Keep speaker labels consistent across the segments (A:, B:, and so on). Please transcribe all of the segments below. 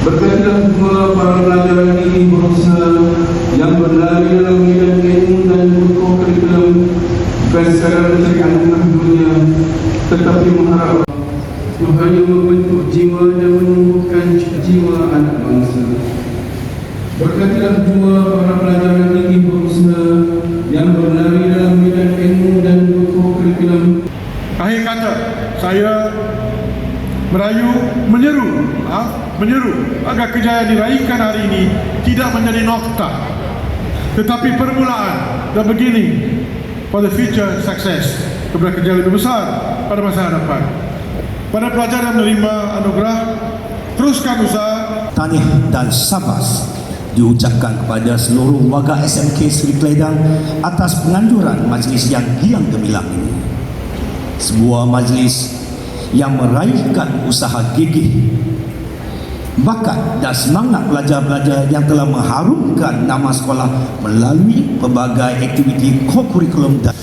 A: Berkatilah semua para pelajar ini berusaha yang berlari dalam bidang ilmu dan kurikulum bukan sekadar mencari anugerah dunia tetapi mengharap hanya membentuk jiwa dan menumbuhkan jiwa anak bangsa. Berkatilah semua para pelajar ini berusaha yang berlari dalam bidang ilmu dan kurikulum
B: Akhir kata, saya merayu, menyeru, ha? Menyeru agar kejayaan diraihkan hari ini tidak menjadi nokta tetapi permulaan the beginning for the future success kepada kejayaan lebih besar pada masa hadapan. Pada pelajar yang menerima anugerah, teruskan usaha
C: tahniah dan sabas diucapkan kepada seluruh warga SMK Seri Keledang atas penganjuran majlis yang hilang gemilang ini. Sebuah majlis yang meraihkan usaha gigih, bakat dan semangat pelajar-pelajar yang telah mengharumkan nama sekolah melalui pelbagai aktiviti co-curriculum dan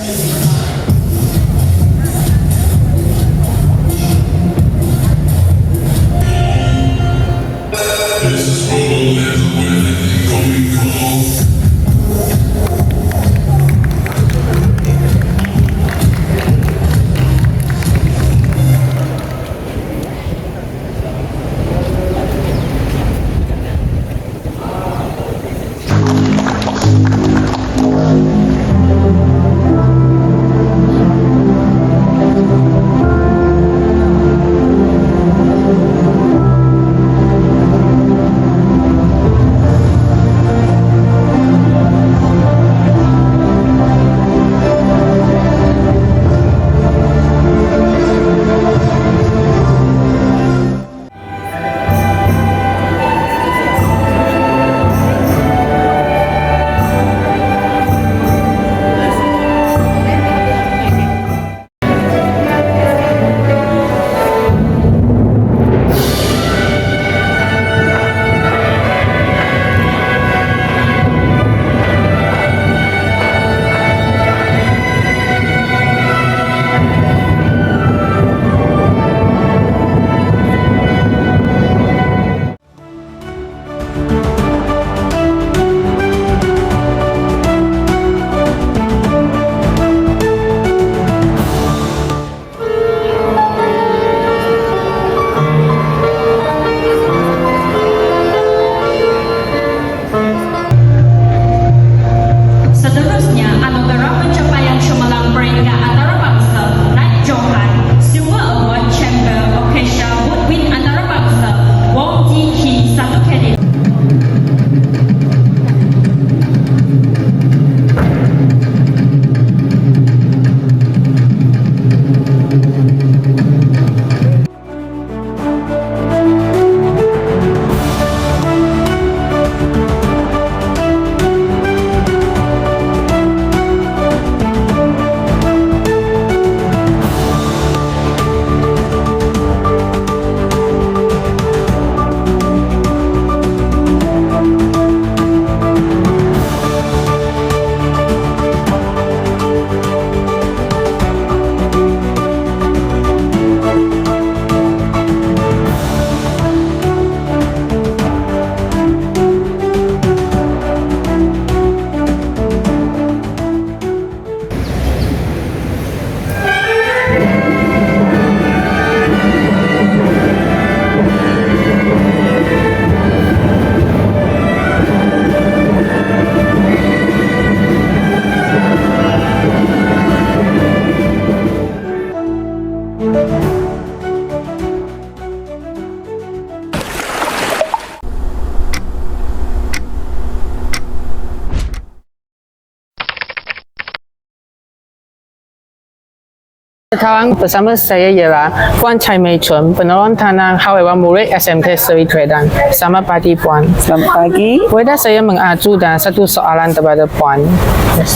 D: Sekarang bersama saya ialah Puan Chai Mei Chun, penolong tanah Hawewan Murid SMK Seri Kelantan. Selamat pagi Puan.
E: Selamat pagi.
D: Boleh saya mengajukan satu soalan kepada Puan?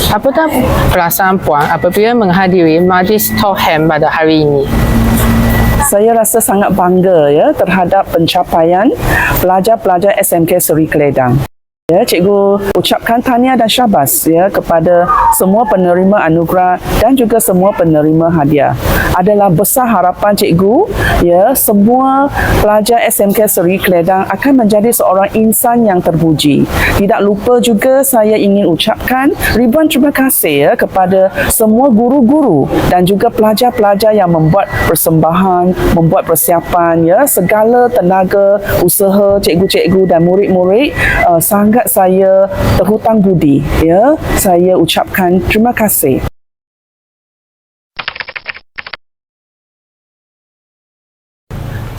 D: Apakah perasaan Puan apabila menghadiri Majlis Tohem pada hari ini?
E: Saya rasa sangat bangga ya terhadap pencapaian pelajar-pelajar SMK Seri Keledang. Ya, cikgu ucapkan tahniah dan syabas ya kepada semua penerima anugerah dan juga semua penerima hadiah. Adalah besar harapan cikgu ya semua pelajar SMK Seri Keledang akan menjadi seorang insan yang terpuji. Tidak lupa juga saya ingin ucapkan ribuan terima kasih ya kepada semua guru-guru dan juga pelajar-pelajar yang membuat persembahan, membuat persiapan ya segala tenaga usaha cikgu-cikgu dan murid-murid uh, sangat saya terhutang budi ya saya ucapkan terima kasih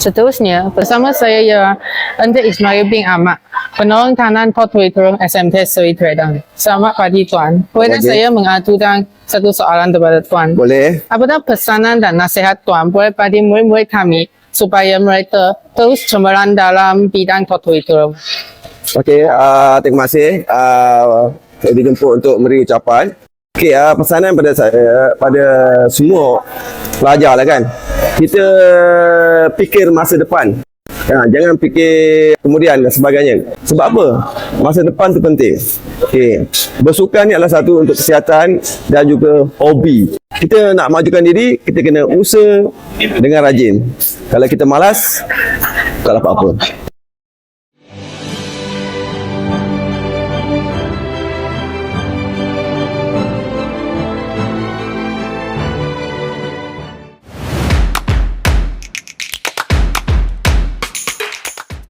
D: Seterusnya, bersama saya ialah Ente Ismail bin Ahmad, penolong kanan Totwe Terung SMT Seri Keredang. Selamat pagi Tuan. Boleh
F: Pagi.
D: saya mengajukan satu soalan kepada Tuan?
F: Boleh.
D: Apakah pesanan dan nasihat Tuan boleh pada murid-murid kami supaya mereka terus cemerlang dalam bidang Totwe Terung?
F: Okey, uh, terima kasih. Uh, saya dijemput untuk memberi ucapan. Okey, uh, pesanan pada saya, pada semua pelajar lah kan. Kita fikir masa depan. Ha, jangan fikir kemudian dan sebagainya. Sebab apa? Masa depan tu penting. Okey. Bersukan ni adalah satu untuk kesihatan dan juga hobi. Kita nak majukan diri, kita kena usaha dengan rajin. Kalau kita malas, tak dapat apa.